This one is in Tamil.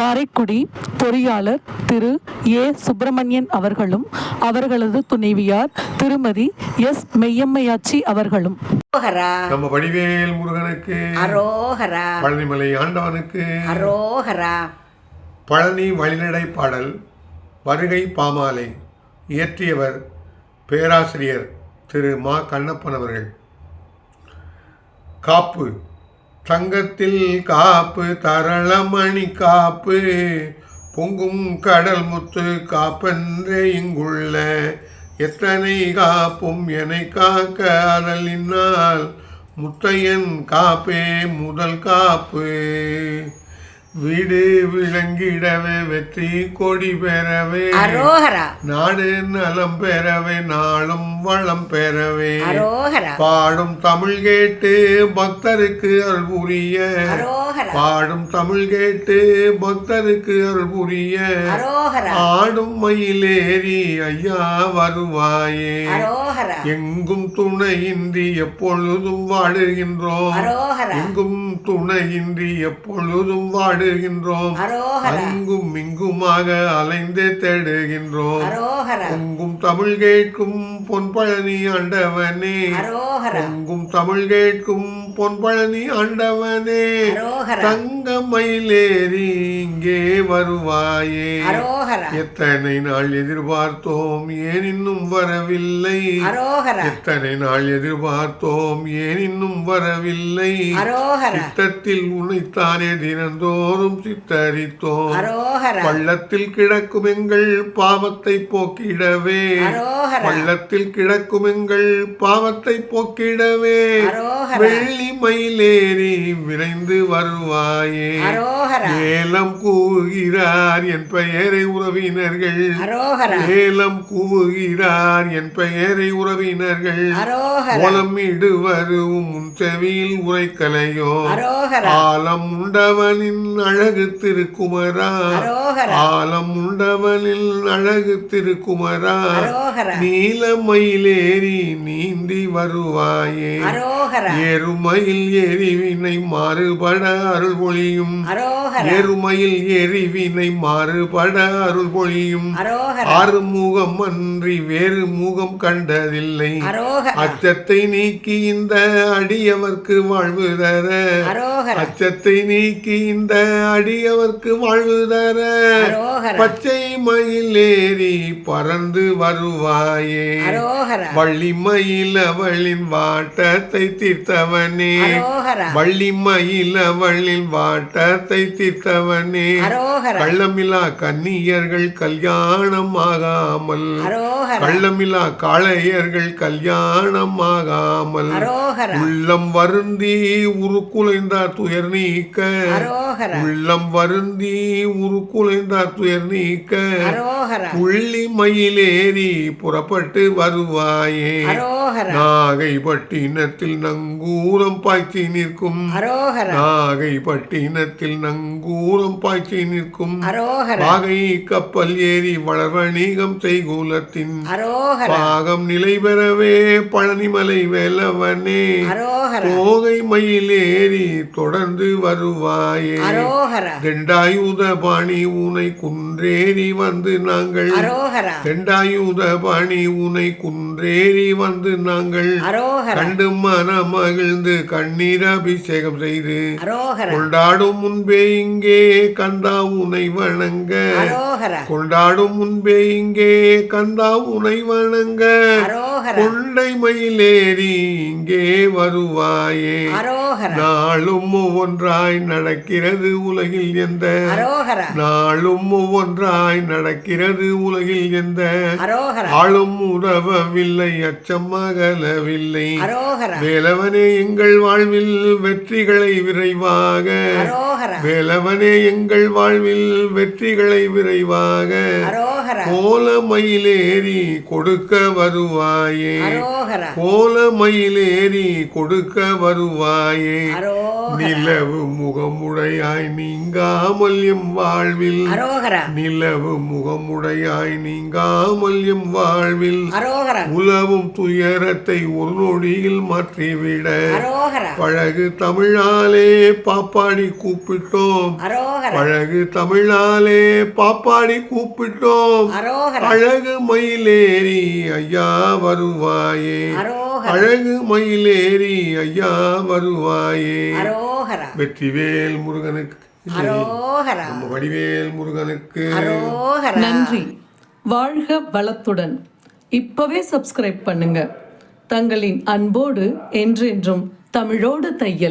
காரைக்குடி பொறியாளர் திரு. ஏ. சுப்பிரமணியன் அவர்களும் அவர்களது துணைவியார் திருமதி எஸ். மெய்யம்மையாச்சி அவர்களும். நம்ம வடிவேல் முருகனுக்கு அரோகரா. பழனிமலை ஆண்டவனுக்கு அரோகரா. பழனி வழிநடை பாடல் வருகை பாமாலை இயற்றியவர் பேராசிரியர் திரு. மா. கண்ணப்பன் அவர்கள். காப்பு. தங்கத்தில் காப்பு தரளமணி காப்பு பொங்கும் கடல் முத்து காப்பென்றே இங்குள்ள எத்தனை காப்பும் என்னை காக்க அதலினால் முத்தையன் காப்பே முதல் காப்பு. வீடு விளங்கிடவே வெற்றி கொடி பெறவே. அரோகரா. நாடு நலம் பெறவே நாளும் வளம் பெறவே. பாடும் தமிழ் கேட்டு பக்தருக்கு அருள் புரிய. பாடும் தமிழ் கேட்டு பக்தருக்கு அருள் புரிய. ஆடும் மயிலேறி ஐயா வருவாயே. எங்கும் துணையின்றி எப்பொழுதும் வாடுகின்றோம். எங்கும் துணையின்றி எப்பொழுதும் வாடுகின்றோம். அங்கும் இங்குமாக அலைந்தே தேடுகின்றோம். பொங்கும் தமிழ் கேட்கும் பொன்பழனி ஆண்டவனே. பொங்கும் தமிழ் கேட்கும் பொன்பழனி ஆண்டவனே தங்க மயிலேறி இங்கே வருவாயே. எத்தனை நாள் எதிர்பார்த்தோம் ஏன் இன்னும் வரவில்லை? எத்தனை நாள் எதிர்பார்த்தோம் ஏன் இன்னும் வரவில்லை? சித்தத்தில் உன்னைத்தானே தினந்தோறும் சித்தரித்தோம். பள்ளத்தில் கிடக்கும் எங்கள் பாவத்தை போக்கிடவே. பள்ளத்தில் கிடக்கும் எங்கள் பாவத்தை போக்கிடவே. அரோகரா. வெள்ளி மயிலேறி விரைந்து வருவாயே. ஏலம் கூவுகிறார் என் பெயரை உறவினர்கள். ஏலம் கூவுகிறார் என் பெயரை உறவினர்கள். இடுவரும் உன் செவியில் உரைக்கலையோ. ஆலம் உண்டவனின் அழகு திருக்குமரா. ஆலம் உண்டவனில் அழகு திருக்குமரா. அரோகரா. நீலமயிலேறி நீந்தி வருவாயே. அரோகரா. ஏறுமயில் எரிவினை மாறுபட அருள் பொழியும் ஏறுமயில் எரிவினை மாறுபட அருள் பொழியும் அரோகரா. ஆறு முகம் அன்றி வேறு முகம் கண்டதில்லை. அச்சத்தை நீக்கி இந்த அடியவர்க்கு வாழ்வு தர. அச்சத்தை நீக்கி இந்த அடியவர்க்கு வாழ்வு தர. பச்சை மயிலேறி பறந்து வருவாயே. வள்ளி மயில் அவளின் வாட்டத்தை தீர்த்தவனே. வள்ளி மயில் அவளின் வாட்டத்தை தீர்த்தவனே. அரோகரா. கள்ளமில்லா கன்னியர்கள் கல்யாணம் ஆகாமல். கள்ளமில்லா காளையர்கள் கல்யாணம் ஆகாமல் உள்ளம் வருந்தி உருக்குலைந்தார் துயர் நீக்க. உள்ளம் வருந்தி உருக்குலைந்தார் துயர் நீக்க. புள்ளி மயிலேறி புறப்பட்டு வருவாயே. அரோகரா. நாகைப்பட்டினத்தில் நங்கூரம் பாய்ச்சி நிற்கும். அரோகரா. நாகைப்பட்டினத்தில் நங்கூரம் பாய்ச்சி நிற்கும். அரோகரா. பாகை கப்பல் ஏறி வளர்வணிகம் செய்கூலத்தின். அரோகரா. பாகம் நிலை பெறவே பழனிமலை வேலவனே. அரோகரா. தோகை மயிலேறி தொடர்ந்து வருவாயே. தெண்டாயுத பாணி உனை குன்றேறி வந்து நாங்கள். தெண்டாயுத பாணி உனை குன்றேறி வந்து நாங்கள். கண்டு மன மகிழ்ந்து கண்ணீர் அபிஷேகம் செய்து. கொண்டாடும் முன்பே இங்கே கந்தா உனை வணங்க. அரோகரா. கொண்டாடும் முன்பே இங்கே கந்தா உனை வணங்க. அரோகரா. கொண்டை மயிலேறி இங்கே வருவாயே. அரோகரா. நாளும் ஒவ்வொன்றாய் நடக்கிறது உலகில் எந்த அரோகரா. நாளும் ஒவ்வொன்றாய் நடக்கிறது உலகில் எந்த அரோகரா. ஆளும் உதவவில்லை அச்சம் அகலவில்லை. அரோகரா. வேலவனே எங்கள் வாழ்வில் வெற்றிகளை விரைவாக வேலவனே எங்கள் வாழ்வில் வெற்றிகளை விரைவாக கோல மயிலேறி கொடுக்க வருவாயே. கோல மயிலேறி கொடுக்க வருவாயே. நிலவு முகமுடையாய் நீங்காமல் எம் வாழ்வில். நிலவு முகமுடையாய் நீங்காமல் எம் வாழ்வில். உலவும் துயரத்தை ஒரு நொடியில் மாற்றிவிட. பழகு தமிழாலே பாப்பாடி கூப்பிட்டோம். பழகு தமிழாலே பாப்பாடி கூப்பிட்டோம். அழகு மயிலேறி ஐயா வருவாயே. அழகு மயிலேறி ஐயா வருவாயே. வெற்றிவேல் முருகனுக்கு. நம்ம வடிவேல் முருகனுக்கு. நன்றி. வாழ்க வளத்துடன். இப்பவே சப்ஸ்கிரைப் பண்ணுங்க. தங்களின் அன்போடு என்றென்றும் தமிழோடு தையல்.